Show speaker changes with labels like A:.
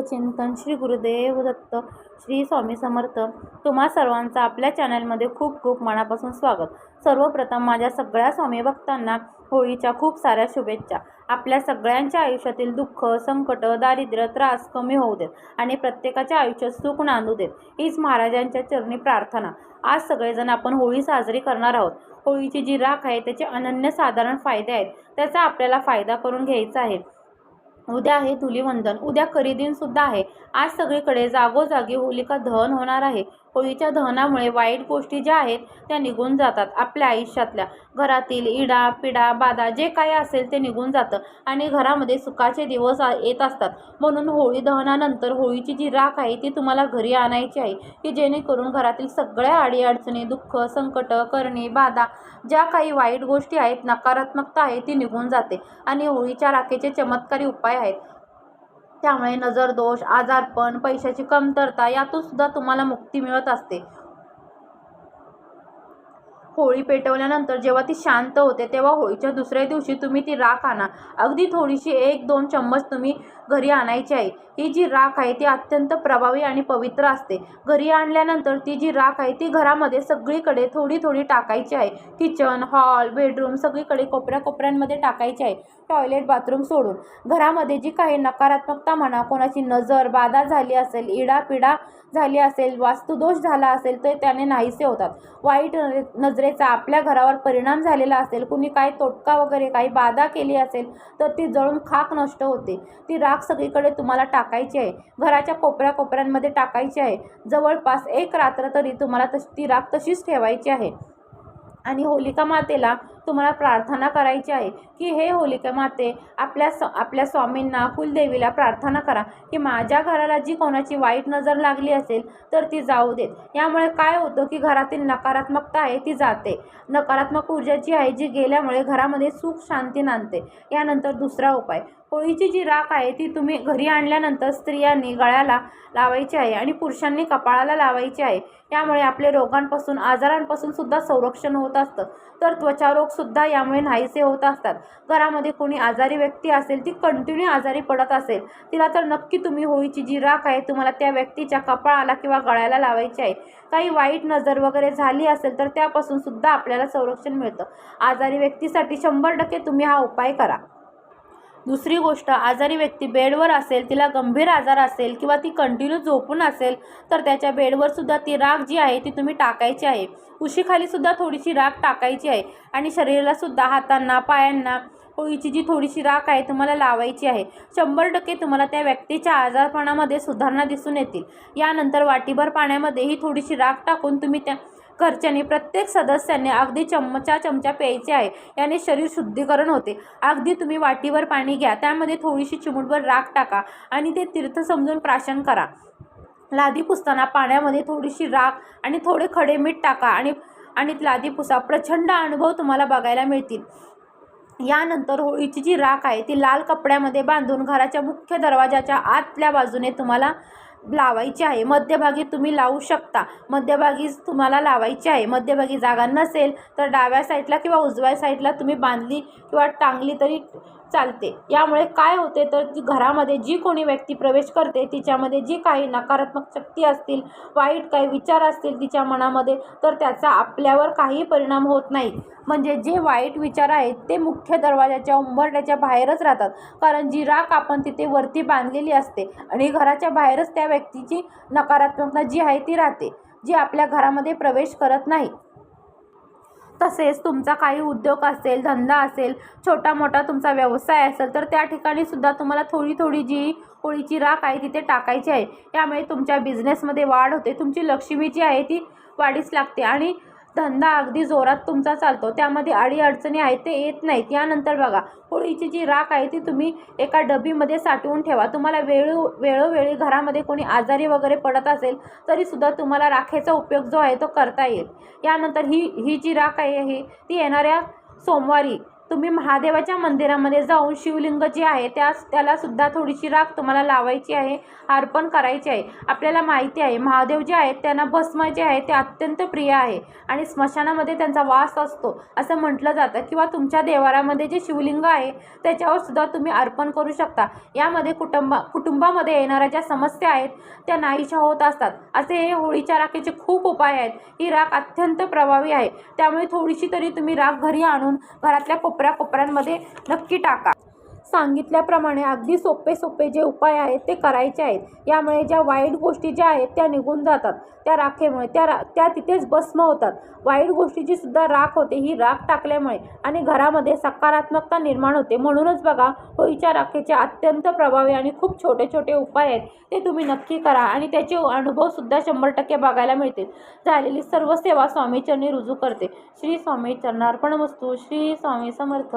A: चिंतन श्री गुरुदेव दत्त श्री स्वामी समर्थ. तुम्हा सर्वांचं आपल्या चॅनलमध्ये खूप खूप मनापासून स्वागत. सर्वप्रथम माझ्या सगळ्या स्वामी भक्तांना होळीच्या खूप साऱ्या शुभेच्छा. आपल्या सगळ्यांच्या आयुष्यातील दुःख संकट दारिद्र्य त्रास कमी होऊ देत आणि प्रत्येकाच्या आयुष्यात सुख नांदू देत. हीच महाराजांच्या चरणी प्रार्थना. आज सगळेजण आपण होळी साजरी करणार आहोत. होळीची जी राख आहे त्याचे अनन्यसाधारण फायदे आहेत. त्याचा आपल्याला फायदा करून घ्यायचा आहे. उद्या आहे धुलीवंदन. उद्या खरेदीनसुद्धा सुद्धा आहे. आज सगळीकडे जागोजागी होलिका दहन होणार आहे. होळीच्या दहनामुळे वाईट गोष्टी ज्या आहेत त्या निघून जातात आपल्या आयुष्यातल्या. घरातील इडा पिडा बाधा जे काय असेल ते निघून जातं आणि घरामध्ये सुखाचे दिवस येत असतात. म्हणून होळी दहनानंतर होळीची जी राख आहे ती तुम्हाला घरी आणायची आहे की जेणेकरून घरातील सगळ्या अडीअडचणी दुःख संकट करणे बाधा ज्या काही वाईट गोष्टी आहेत नकारात्मकता आहे ती निघून जाते. आणि होळीच्या राखेचे चमत्कारी उपाय आहेत. त्यामुळे नजर दोष आजारपण पैशाची कमतरता यातून सुद्धा तुम्हाला मुक्ती मिळत असते. होळी पेटवल्यानंतर जेव्हा ती शांत होते तेव्हा होळीच्या दुसऱ्या दिवशी तुम्ही ती राख आणा. अगदी थोडीशी एक दोन चम्मच तुम्ही घरी आणायची आहे. ही जी राख आहे ती अत्यंत प्रभावी आणि पवित्र असते. घरी आणल्यानंतर ती जी राख आहे ती घरामध्ये सगळीकडे थोडी थोडी टाकायची आहे. किचन हॉल बेडरूम सगळीकडे कोपऱ्या कोपऱ्यांमध्ये टाकायची आहे. टॉयलेट बाथरूम सोडून. घरामध्ये जी काही नकारात्मकता म्हणा कोणाची नजर बाधा झाली असेल इडापिडा झाली असेल वास्तुदोष झाला असेल तर त्याने नाहीसे होतात. वाईट नजरे- नजरेचा आपल्या घरावर परिणाम झालेला असेल कुणी काही तोटका वगैरे काही बाधा केली असेल तर ती जळून खाक नष्ट होते. ती राख सगळीकडे तुम्हाला टाकायची आहे. घराच्या कोपऱ्या कोपऱ्यांमध्ये टाकायची आहे. जवळपास एक रात्र तरी तुम्हाला तशी ती राख तशीच ठेवायची आहे. आणि होलिका मातेला तुम्हाला प्रार्थना करायची आहे की हे होलिका माते आपल्या स आपल्या स्वामींना कुलदेवीला प्रार्थना करा की माझ्या घराला जी कोणाची वाईट नजर लागली असेल तर ती जाऊ देत. यामुळे काय होतं की घरातील नकारात्मकता आहे ती जाते. नकारात्मक ऊर्जा जी आहे जी गेल्यामुळे घरामध्ये सुख शांती नांदते. यानंतर दुसरा उपाय होळीची जी राख आहे ती तुम्ही घरी आणल्यानंतर स्त्रियांनी गळ्याला लावायची आहे आणि पुरुषांनी कपाळाला लावायची आहे. यामुळे आपले रोगांपासून आजारांपासून सुद्धा संरक्षण होत असतं. तर त्वचारोगसुद्धा यामुळे नाहीसे होत असतात. घरामध्ये कोणी आजारी व्यक्ती असेल ती कंटिन्यू आजारी पडत असेल तिला तर नक्की तुम्ही होळीची जी राख आहे तुम्हाला त्या व्यक्तीच्या कपाळाला किंवा गळ्याला लावायची आहे. काही वाईट नजर वगैरे झाली असेल तर त्यापासून सुद्धा आपल्याला संरक्षण मिळतं. आजारी व्यक्तीसाठी शंभर टक्के तुम्ही हा उपाय करा. दुसरी गोष्ट आजारी व्यक्ती बेडवर असेल तिला गंभीर आजार असेल किंवा ती कंटिन्यू झोपून असेल तर त्याच्या बेडवर सुद्धा ती राख जी आहे ती तुम्ही टाकायची आहे. उशीखाली सुद्धा थोडीशी राख टाकायची आहे आणि शरीराला सुद्धा हातांना पायांना पोळीची जी थोडीशी राख आहे तुम्हाला लावायची आहे. शंभर टक्के तुम्हाला त्या व्यक्तीच्या आजारपणामध्ये सुधारणा दिसून येतील. यानंतर वाटीभर पाण्यामध्ये ही थोडीशी राख टाकून तुम्ही त्या घरच्यांनी प्रत्येक सदस्याने अगदी चमचा चमचा प्यायचे आहे. याने शरीर शुद्धीकरण होते. अगदी तुम्ही वाटीवर पाणी घ्या त्यामध्ये थोडीशी चिमुटभर राख टाका आणि ते तीर्थ समजून प्राशन करा. लादी पुसताना पाण्यामध्ये थोडीशी राख आणि थोडे खडे मीठ टाका आणि आणि लादी पुसा. प्रचंड अनुभव तुम्हाला बघायला मिळतील. यानंतर होळीची जी राख आहे ती लाल कपड्यामध्ये बांधून घराच्या मुख्य दरवाजाच्या आतल्या बाजूने तुम्हाला लावायची आहे. मध्यभागी तुम्ही लावू शकता. मध्यभागी तुम्हाला लावायची आहे. मध्यभागी जागा नसेल तर डाव्या साईडला किंवा उजव्या साईडला तुम्ही बांधली किंवा टांगली तरी चालते. यामुळे काय होते तर ती घरामध्ये जी कोणी व्यक्ती प्रवेश करते तिच्यामध्ये जी काही नकारात्मक शक्ती असतील वाईट काही विचार असतील तिच्या मनामध्ये तर त्याचा आपल्यावर काही परिणाम होत नाही. म्हणजे जे वाईट विचार आहेत ते मुख्य दरवाजाच्या उंबरट्याच्या बाहेरच राहतात. कारण जी राख आपण तिथे वरती बांधलेली असते आणि घराच्या बाहेरच त्या व्यक्तीची नकारात्मकता जी आहे ती राहते. जी आपल्या घरामध्ये प्रवेश करत नाही. तसेच तुमचा काही उद्योग असेल धंदा असेल छोटा मोठा तुमचा व्यवसाय असेल तर त्या ठिकाणी सुद्धा तुम्हाला थोडी थोडी जी होळीची राख आहे तिथे टाकायची आहे. यामुळे तुमच्या बिझनेसमध्ये वाढ होते. तुमची लक्ष्मी जी आहे ती वाढीस लागते. आणि धंदा अगदी जोरात तुमचा चालतो. त्यामध्ये अडीअडचणी आहेत ते येत नाहीत. यानंतर बघा होळीची जी राख आहे ती तुम्ही एका डबीमध्ये साठवून ठेवा. तुम्हाला वेळो वेळोवेळी घरामध्ये कोणी आजारी वगैरे पडत असेल तरीसुद्धा तुम्हाला राखेचा उपयोग जो आहे तो करता येईल. यानंतर ही ही जी राख आहे ही ती येणाऱ्या सोमवारी तुम्ही महादेवाच्या मंदिरामध्ये जाऊन शिवलिंग जे आहे त्या त्याला सुद्धा थोडीशी राख तुम्हाला लावायची आहे अर्पण करायची आहे. आपल्याला माहिती आहे महादेव जे आहेत त्यांना भस्म जे आहे ते अत्यंत प्रिय आहे आणि स्मशानामध्ये त्यांचा वास असतो. असं म्हटलं जातं. किंवा तुमच्या देवारामध्ये जे शिवलिंग आहे त्याच्यावर सुद्धा तुम्ही अर्पण करू शकता. यामध्ये कुटुंबा कुटुंबामध्ये येणाऱ्या ज्या समस्या आहेत त्या नाहीशा होत असतात. असे हे होळीच्या राखेचे खूप उपाय आहेत. ही राख अत्यंत प्रभावी आहे. त्यामुळे थोडीशी तरी तुम्ही राख घरी आणून घरातल्या कोपऱ्या कोपऱ्यांमध्ये नक्की टाका. सांगितल्याप्रमाणे अगदी सोपे सोपे जे उपाय आहेत ते करायचे आहेत. यामुळे ज्या वाईट गोष्टी ज्या आहेत त्या निघून जातात. त्या राखेमुळे त्या रा त्या तिथेच भस्म होतात. वाईट गोष्टीची सुद्धा राख होते ही राख टाकल्यामुळे आणि घरामध्ये सकारात्मकता निर्माण होते. म्हणूनच बघा होळीच्या राखेचे अत्यंत प्रभावी आणि खूप छोटे छोटे उपाय आहेत. ते तुम्ही नक्की करा आणि त्याचे अनुभवसुद्धा शंभर टक्के बघायला मिळतील. झालेली सर्व सेवा स्वामीचरणी रुजू करते. श्री स्वामी चरणार्पण वस्तू श्री स्वामी समर्थ.